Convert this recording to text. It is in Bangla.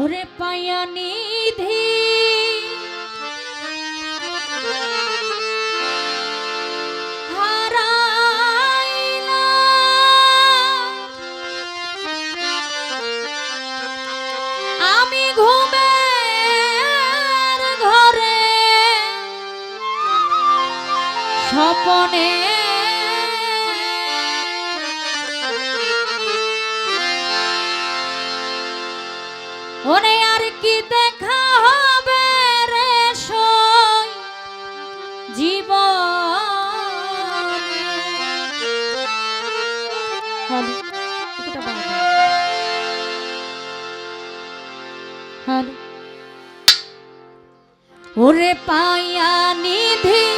ওরে পায়া নিধি। আমি ঘুমে ঘরে স্বপনে ওরে আর কি দেখা হবে রে সই জীব ওরে পাইয়া নিধি